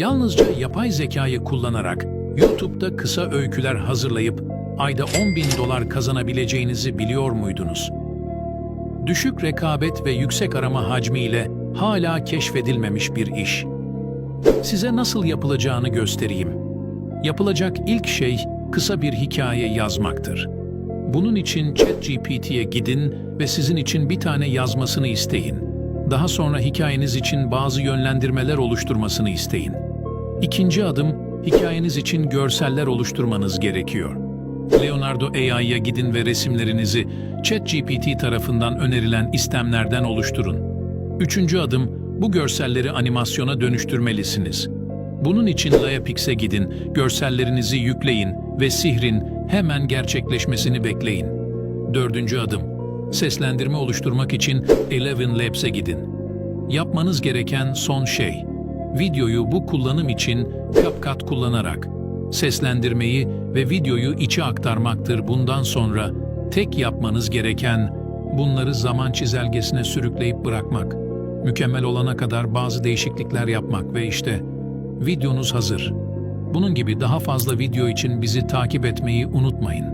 Yalnızca yapay zekayı kullanarak YouTube'da kısa öyküler hazırlayıp ayda 10 bin dolar kazanabileceğinizi biliyor muydunuz? Düşük rekabet ve yüksek arama hacmiyle hala keşfedilmemiş bir iş. Size nasıl yapılacağını göstereyim. Yapılacak ilk şey kısa bir hikaye yazmaktır. Bunun için ChatGPT'ye gidin ve sizin için bir tane yazmasını isteyin. Daha sonra hikayeniz için bazı yönlendirmeler oluşturmasını isteyin. İkinci adım, hikayeniz için görseller oluşturmanız gerekiyor. Leonardo AI'ya gidin ve resimlerinizi ChatGPT tarafından önerilen istemlerden oluşturun. Üçüncü adım, bu görselleri animasyona dönüştürmelisiniz. Bunun için Layapix'e gidin, görsellerinizi yükleyin ve sihrin hemen gerçekleşmesini bekleyin. Dördüncü adım, seslendirme oluşturmak için Eleven Labs'e gidin. Yapmanız gereken son şey, videoyu bu kullanım için CapCut kullanarak seslendirmeyi ve videoyu içe aktarmaktır. Bundan sonra tek yapmanız gereken bunları zaman çizelgesine sürükleyip bırakmak. Mükemmel olana kadar bazı değişiklikler yapmak ve işte videonuz hazır. Bunun gibi daha fazla video için bizi takip etmeyi unutmayın.